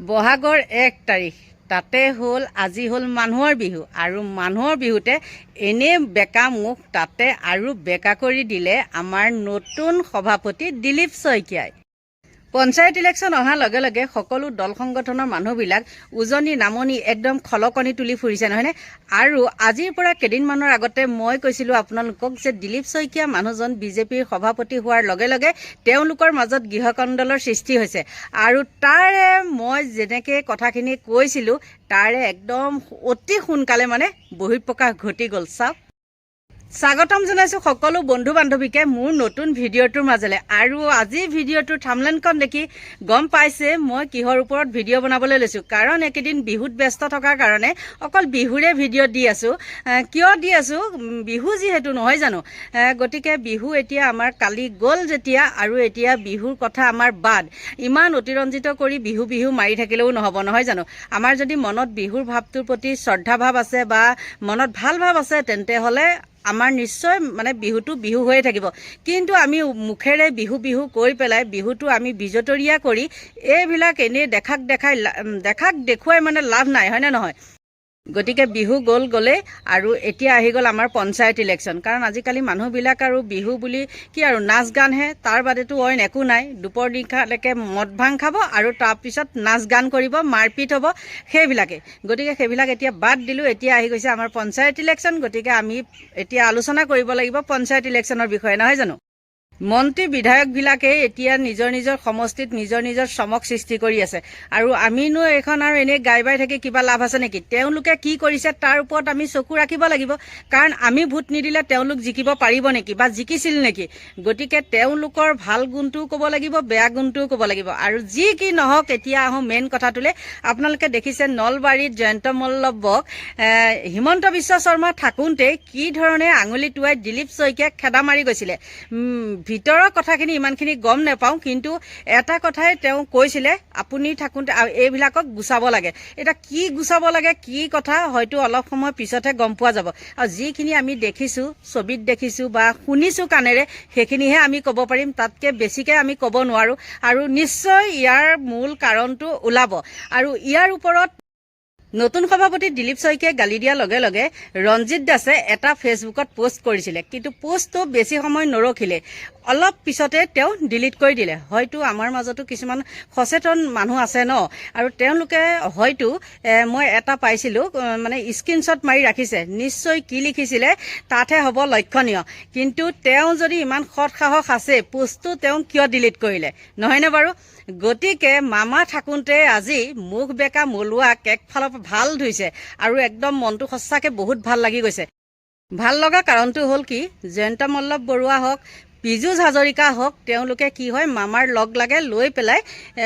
বহাগৰ এক তাৰিখ। তাতে হ'ল, আজি হ'ল মানুহৰ বিহু। আৰু মানুহৰ বিহুতে এনেই বেকা মুখ, তাতে আৰু বেকা কৰি দিলে আমাৰ নতুন সভাপতি দিলীপ শইকীয়াই। পঞ্চায়ত ইলেকশ্যন অহাৰ লগে লগে সকলো দল সংগঠনৰ মানুহবিলাক উজনি নামনি একদম খলকণি তুলি ফুৰিছে নহয়নে? আৰু আজিৰ পৰা কেইদিনমানৰ আগতে মই কৈছিলোঁ আপোনালোকক যে দিলীপ শইকীয়া মানুহজন বিজেপিৰ সভাপতি হোৱাৰ লগে লগে তেওঁলোকৰ মাজত গৃহকণ্ডলৰ সৃষ্টি হৈছে। আৰু তাৰে মই যেনেকৈ কথাখিনি কৈছিলোঁ তাৰে একদম অতি সোনকালে মানে বহিঃপ্ৰকাশ ঘটি গ'ল। চাওক। স্বাগতম জনাইছোঁ সকলো বন্ধু বান্ধৱীকে মোৰ নতুন ভিডিঅ'টোৰ মাজলৈ। আৰু আজিৰ ভিডিঅ'টোৰ থামলেনখন দেখি গম পাইছে মই কিহৰ ওপৰত ভিডিঅ' বনাবলৈ লৈছোঁ। কাৰণ এইকেইদিন বিহুত ব্যস্ত থকাৰ কাৰণে অকল বিহুৰে ভিডিঅ' দি আছোঁ। কিয় দি আছোঁ? বিহু যিহেতু নহয় জানো? গতিকে বিহু এতিয়া আমাৰ কালি গ'ল যেতিয়া আৰু এতিয়া বিহুৰ কথা আমাৰ বাদ। ইমান অতিৰঞ্জিত কৰি বিহু বিহু মাৰি থাকিলেও নহ'ব নহয় জানো? আমাৰ যদি মনত বিহুৰ ভাৱটোৰ প্ৰতি শ্ৰদ্ধা ভাৱ আছে বা মনত ভাল ভাৱ আছে তেন্তে হ'লে আমাৰ নিশ্চয় মানে বিহুটো বিহু হৈয়ে থাকিব। কিন্তু আমি মুখেৰে বিহু বিহু কৈ পেলাই বিহুটো আমি বিজতৰীয়া কৰি এইবিলাক এনেই দেখাক দেখাই দেখাক দেখুৱাই মানে লাভ নাই হয়নে নহয়? গতিকে বিহু গ'ল গ'লেই আৰু এতিয়া আহি গ'ল আমাৰ পঞ্চায়ত ইলেকশ্যন কাৰণ আজিকালি মানুহবিলাক আৰু বিহু বুলি কি আৰু নাচ গানহে, তাৰ বাদেতো অইন একো নাই। দুপৰ নিশালৈকে মদ ভাং খাব আৰু তাৰপিছত নাচ গান কৰিব, মাৰপিট হ'ব, সেইবিলাকে। গতিকে সেইবিলাক এতিয়া বাদ দিলোঁ, এতিয়া আহি গৈছে আমাৰ পঞ্চায়ত ইলেকশ্যন গতিকে আমি এতিয়া আলোচনা কৰিব লাগিব পঞ্চায়ত ইলেকশ্যনৰ বিষয়ে, নহয় জানো? মন্ত্ৰী বিধায়কবিলাকে এতিয়া নিজৰ নিজৰ সমষ্টিত নিজৰ নিজৰ চমক সৃষ্টি কৰি আছে। আৰু আমিনো এইখন আৰু এনেই গাই বাই থাকি কিবা লাভ আছে নেকি? তেওঁলোকে কি কৰিছে তাৰ ওপৰত আমি চকু ৰাখিব লাগিব। কাৰণ আমি ভোট নিদিলে তেওঁলোক জিকিব পাৰিব নেকি বা জিকিছিল নেকি? গতিকে তেওঁলোকৰ ভালো গুণটোও ক'ব লাগিব বেয়া গুণটোও ক'ব লাগিব। আৰু যি কি নহওক এতিয়া আহোঁ মেইন কথাটোলৈ। আপোনালোকে দেখিছে নলবাৰীত জয়ন্ত মল্লব্যক এহ, হিমন্ত বিশ্ব শৰ্মা থাকোঁতেই কি ধৰণে আঙুলি টোৱাই দিলীপ শইকীয়াক খেদা মাৰি গৈছিলে? ভিতৰৰ কথাখিনি ইমানখিনি গম নাপাওঁ কিন্তু এটা কথাই তেওঁ কৈছিলে আপুনি থাকোঁতে এইবিলাকক গুচাব লাগে। এতিয়া কি গুচাব লাগে কি কথা হয়তো অলপ সময় পিছতহে গম পোৱা যাব। আৰু যিখিনি আমি দেখিছোঁ ছবিত দেখিছোঁ বা শুনিছোঁ কাণেৰে সেইখিনিহে আমি ক'ব পাৰিম। তাতকৈ বেছিকৈ আমি ক'ব নোৱাৰোঁ। আৰু নিশ্চয় ইয়াৰ মূল কাৰণটো ওলাব। আৰু ইয়াৰ ওপৰত নতুন সভাপতি দিলীপ শইকীয়াই গালি দিয়াৰ লগে লগে ৰঞ্জিত দাসে এটা ফেচবুকত পোষ্ট কৰিছিলে। কিন্তু পোষ্টটো বেছি সময় নৰখিলে। অলপ পিছতে তেওঁ ডিলিট কৰি দিলে। হয়তো আমাৰ মাজতো কিছুমান সচেতন মানুহ আছে ন? আৰু তেওঁলোকে হয়তো মই এটা পাইছিলোঁ মানে স্ক্ৰীনশ্বট মাৰি ৰাখিছে। নিশ্চয় কি লিখিছিলে, তাতহে হ'ব লক্ষণীয়। কিন্তু তেওঁ যদি ইমান সৎ সাহস আছে, পোষ্টটো তেওঁ কিয় ডিলিট কৰিলে? নহয়নে বাৰু? গতিকে মামা থাকোঁতে আজি মুখ বেকা মলুৱাক একফালৰ পৰা ভালো ধুইছে আৰু একদম মনটো সঁচাকৈ বহুত ভালো লাগি গৈছে। ভালো লগা কাৰণটো হ'ল কি, জয়ন্ত মল্লভ বৰুৱা হওক পীযুষ হাজৰিকা হওক তেওঁলোকে কি হয় মামাৰ লগ লাগে লৈ পেলাই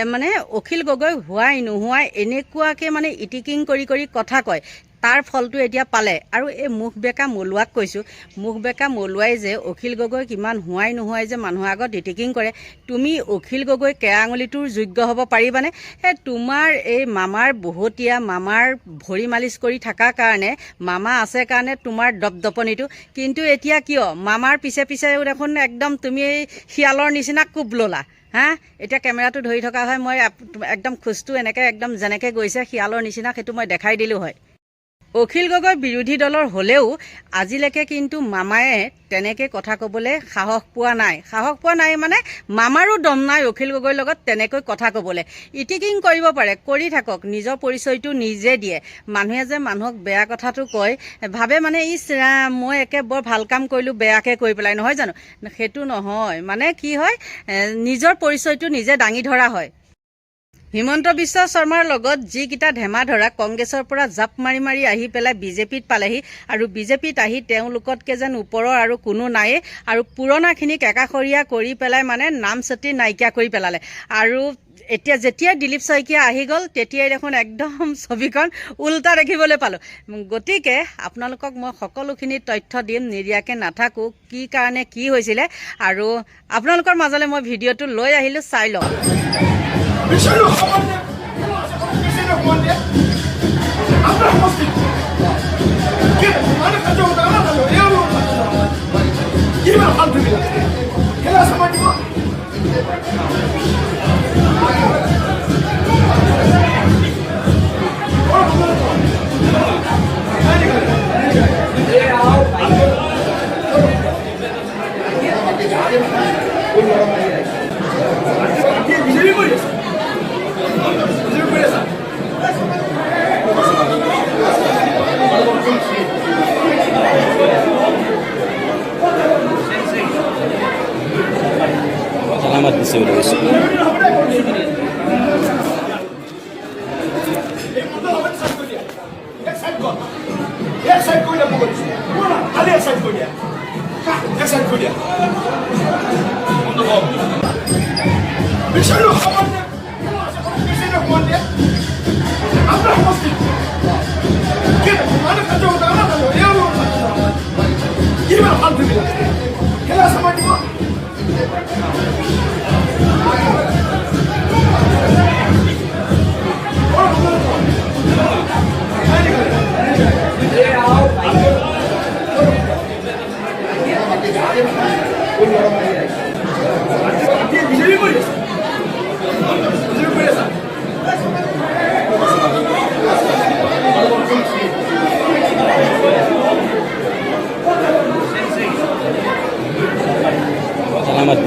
মানে অখিল গগৈ হোৱাই নোহোৱাই এনেকুৱাকৈ মানে ইটিকিং কৰি কৰি কথা কয়। তাৰ ফলটো এতিয়া পালে। আৰু এই মুখ বেকা মলুৱাক কৈছোঁ মুখ বেকা মলুৱাই যে অখিল গগৈক ইমান হোৱাই নোহোৱাই যে মানুহৰ আগত ইটিকিং কৰে তুমি অখিল গগৈ কেৰা আঙুলিটোৰ যোগ্য হ'ব পাৰিবানে? এই তোমাৰ এই মামাৰ বহতীয়া মামাৰ ভৰি মালিচ কৰি থকাৰ কাৰণে মামা আছে কাৰণে তোমাৰ দপদপনিটো। কিন্তু এতিয়া কিয়? মামাৰ পিছে পিছেও দেখোন একদম তুমি এই শিয়ালৰ নিচিনা কোব ল'লা। হা? এতিয়া কেমেৰাটো ধৰি থকা হয় মই একদম খোজটো এনেকৈ একদম যেনেকৈ গৈছে শিয়ালৰ নিচিনা সেইটো মই দেখাই দিলোঁ হয়। অখিল গগৈ বিৰোধী দলৰ হ'লেও আজিলৈকে কিন্তু মামায়ে তেনেকৈ কথা ক'বলৈ সাহস পোৱা নাই। সাহস পোৱা নাই মানে মামাৰো দম নাই অখিল গগৈৰ লগত তেনেকৈ কথা ক'বলৈ। ইটিকিং কৰিব পাৰে কৰি থাকক নিজৰ পৰিচয়টো নিজে দিয়ে। মানুহে যে মানুহক বেয়া কথাটো কয় ভাবে মানে ইচ মই একে বৰ ভাল কাম কৰিলোঁ বেয়াকৈ কৰি পেলাই। নহয় জানো? সেইটো নহয়। মানে কি হয় নিজৰ পৰিচয়টো নিজে দাঙি ধৰা হয়। হিমন্ত বিশ্ব শৰ্মাৰ লগত যিকেইটা ধেমা ধৰা কংগ্ৰেছৰ পৰা জাপ মাৰি মাৰি আহি পেলাই বিজেপিত পালেহি আৰু বিজেপিত আহি তেওঁলোকতকৈ যেন ওপৰৰ আৰু কোনো নায়েই আৰু পুৰণাখিনিক একাষৰীয়া কৰি পেলাই মানে নাম চতি নাইকিয়া কৰি পেলালে। আৰু এতিয়া যেতিয়াই দিলীপ শইকীয়া আহি গ'ল তেতিয়াই দেখোন একদম ছবিখন ওলোটা দেখিবলৈ পালোঁ। গতিকে আপোনালোকক মই সকলোখিনি তথ্য দিম নিদিয়াকৈ নাথাকোঁ কি কাৰণে কি হৈছিলে। আৰু আপোনালোকৰ মাজলৈ মই ভিডিঅ'টো লৈ আহিলোঁ চাই Bir şey yok. Aman ne? Bir şey yok. Aman ne? Abdurrahman Bey. আমার পিছিয়ে রয়েছে এক সাইড কইরা মুগল কোনা খালি এক সাইড কইরা এক সাইড কইরা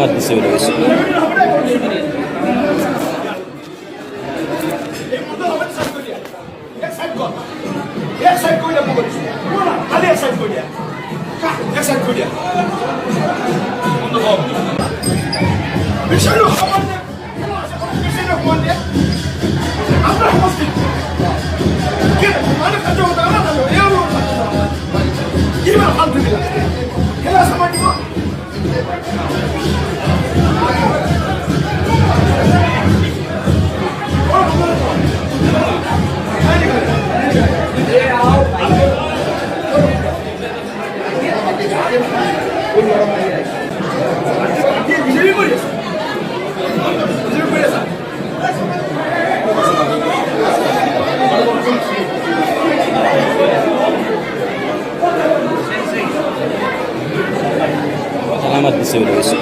আমার পিছিয়ে রয়েছে Gracias. euros.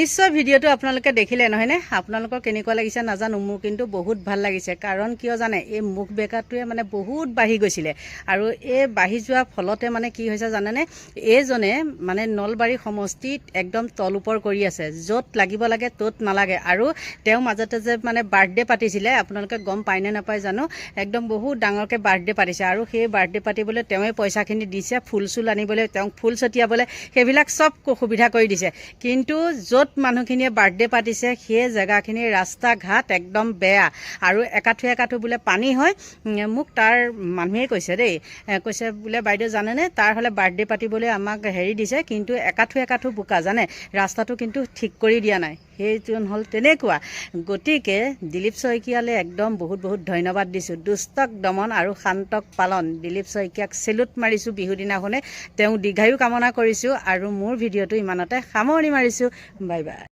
নিশ্চয় ভিডিঅ'টো আপোনালোকে দেখিলে নহয়নে? আপোনালোকৰ কেনেকুৱা লাগিছে নাজানো মোৰ কিন্তু বহুত ভাল লাগিছে। কাৰণ কিয় জানে এই মুখ বেকাটোৱে মানে বহুত বাঢ়ি গৈছিলে। আৰু এই বাঢ়ি যোৱাৰ ফলতে মানে কি হৈছে জানেনে এইজনে মানে নলবাৰী সমষ্টিত একদম তল ওপৰ কৰি আছে। য'ত লাগিব লাগে ত'ত নালাগে। আৰু তেওঁ মাজতে যে মানে বাৰ্থডে পাতিছিলে আপোনালোকে গম পায়নে নাপায় জানো একদম বহুত ডাঙৰকৈ বাৰ্থডে পাতিছে। আৰু সেই বাৰ্থডে পাতিবলৈ তেওঁৱে পইচাখিনি দিছে ফুল চুল আনিবলৈ তেওঁক ফুল ছটিয়াবলৈ সেইবিলাক চব সুবিধা কৰি দিছে। কিন্তু য'ত মানুহখিনিয়ে বাৰ্থডে পাতিছে সেই জেগাখিনি ৰাস্তা ঘাট একদম বেয়া। আৰু একাঠু একাঠু বোলে পানী হয় মোক তাৰ মানুহে কৈছে দেই। কৈছে বোলে, বাইদেউ, জানেনে? তাৰ হ'লে বাৰ্থডে পাতিবলৈ আমাক হেৰি দিছে, কিন্তু একাঠু একাঠু বোকা, জানে? ৰাস্তাটো কিন্তু ঠিক কৰি দিয়া নাই। সেইটো হ'ল তেনেকুৱা। গতিকে দিলীপ শইকীয়ালৈ একদম বহুত বহুত ধন্যবাদ দিছোঁ। দুষ্টক দমন আৰু শান্তক পালন। দিলীপ শইকীয়াক চেলুট মাৰিছোঁ বিহু দিনাখনে। তেওঁ দীৰ্ঘায়ু কামনা কৰিছোঁ আৰু মোৰ ভিডিঅ'টো ইমানতে সামৰণি মাৰিছোঁ। বাই Bye bye.